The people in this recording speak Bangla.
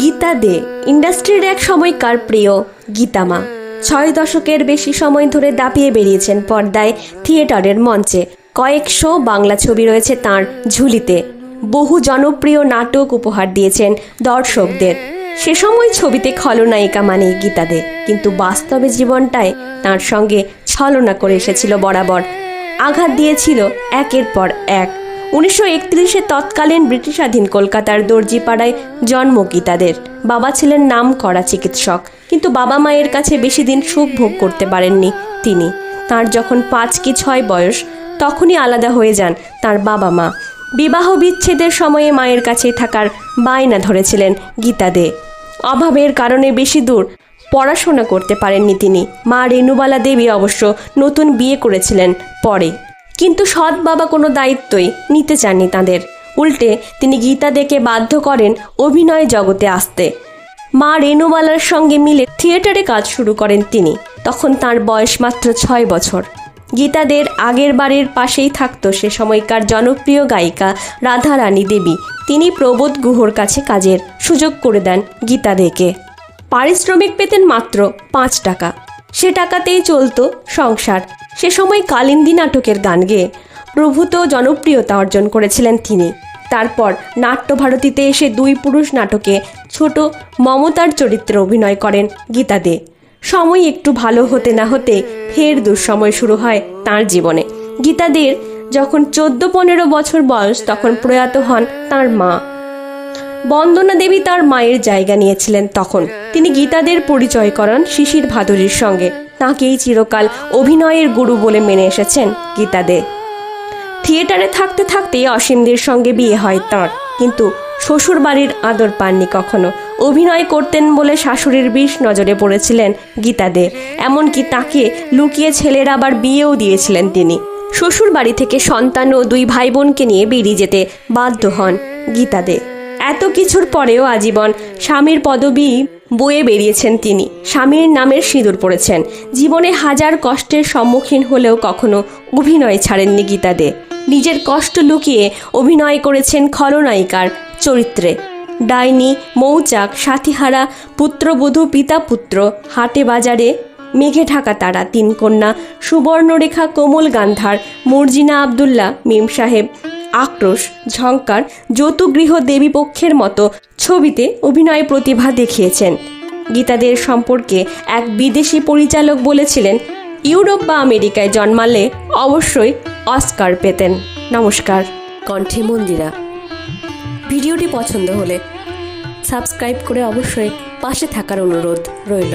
গীতা দে, ইন্ডাস্ট্রির এক সময়কার প্রিয় গীতামা ছয় দশকের বেশি সময় ধরে দাপিয়ে বেরিয়েছেন পর্দায় থিয়েটারের মঞ্চে। কয়েকশো বাংলা ছবি রয়েছে তার ঝুলিতে। বহু জনপ্রিয় নাটক উপহার দিয়েছেন দর্শকদের। সে সময় ছবিতে খলনায়িকা মানে গীতা দে, কিন্তু বাস্তবে জীবনটায় তার সঙ্গে ছলনা করে এসেছিল বরাবর। আঘাত দিয়েছিল একের পর এক। উনিশশো একত্রিশে তৎকালীন ব্রিটিশাধীন কলকাতার দর্জিপাড়ায় জন্ম গীতাদের। বাবা ছিলেন নাম করা চিকিৎসক, কিন্তু বাবা মায়ের কাছে বেশি দিন সুখ ভোগ করতে পারেননি তিনি। তার যখন পাঁচ কি ছয় বয়স, তখনই আলাদা হয়ে যান তার বাবা মা। বিবাহ বিচ্ছেদের সময়ে মায়ের কাছে থাকার বায়না ধরেছিলেন গীতা দে অভাবের কারণে বেশি দূর পড়াশোনা করতে পারেননি তিনি। মা রেণুবালা দেবী অবশ্য নতুন বিয়ে করেছিলেন পরে। কিন্তু সৎ বাবা কোনো দায়িত্বই নিতে চাননি তাদের। উল্টে তিনি গীতা দেখে বাধ্য করেন অভিনয় জগতে আসতে। মা রেণুবালার সঙ্গে মিলে থিয়েটারে কাজ শুরু করেন তিনি। তখন তার বয়স মাত্র ছয় বছর। গীতাদের আগের বাড়ির পাশেই থাকত সে সময়কার জনপ্রিয় গায়িকা রাধারানী দেবী। তিনি প্রবোধ গুহর কাছে কাজের সুযোগ করে দেন গীতাদেকে পারিশ্রমিক পেতেন মাত্র পাঁচ টাকা। সে টাকাতেই চলতো সংসার। সে সময় কালিন্দী নাটকের গান গেয়ে প্রভূত জনপ্রিয়তা অর্জন করেছিলেন তিনি। তারপর নাট্যভারতীতে এসে দুই পুরুষ নাটকে ছোট মমতার চরিত্রে অভিনয় করেন গীতা দে। সময় একটু ভালো হতে না হতে ফের দুঃসময় শুরু হয় তার জীবনে। গীতাদের যখন চোদ্দ পনেরো বছর বয়স, তখন প্রয়াত হন তার মা। বন্দনা দেবী তার মায়ের জায়গা নিয়েছিলেন তখন। তিনি গীতাদের পরিচয় করান শিশির ভাদুরীর সঙ্গে। তাঁকেই চিরকাল অভিনয়ের গুরু বলে মেনে এসেছেন গীতা দে থিয়েটারে থাকতে থাকতেই অসীমদের সঙ্গে বিয়ে হয় তাঁর। কিন্তু শ্বশুর বাড়ির আদর পাননি কখনো। অভিনয় করতেন বলে শাশুড়ির বিষ নজরে পড়েছিলেন গীতা দে এমনকি তাকে লুকিয়ে ছেলের আবার বিয়েও দিয়েছিলেন তিনি। শ্বশুর বাড়ি থেকে সন্তান ও দুই ভাই বোনকে নিয়ে বেরিয়ে যেতে বাধ্য হন গীতা দে এত কিছুর পরেও আজীবন স্বামীর পদবী বয়ে বেরিয়েছেন তিনি। স্বামীর নামের সিঁদুর পড়েছেন। জীবনে হাজার কষ্টের সম্মুখীন হলেও কখনো অভিনয় ছাড়েননি গীতা দে। নিজের কষ্ট লুকিয়ে অভিনয় করেছেন খলনায়িকার চরিত্রে। ডাইনি, মৌচাক, সাথীহারা, পুত্রবধূ পিতা পুত্র হাটে বাজারে, মেঘে ঢাকা তারা, তিন কন্যা, সুবর্ণরেখা, কোমল গান্ধার, মর্জিনা আবদুল্লাহ, মিম সাহেব, আক্রোশ ঝঙ্কার যতুগৃহ দেবীপক্ষের মতো ছবিতে অভিনয় প্রতিভা দেখিয়েছেন। গীতাদের সম্পর্কে এক বিদেশি পরিচালক বলেছিলেন, ইউরোপ বা আমেরিকায় জন্মালে অবশ্যই অস্কার পেতেন। নমস্কার। কণ্ঠে মন্দিরা। ভিডিওটি পছন্দ হলে সাবস্ক্রাইব করে অবশ্যই পাশে থাকার অনুরোধ রইল।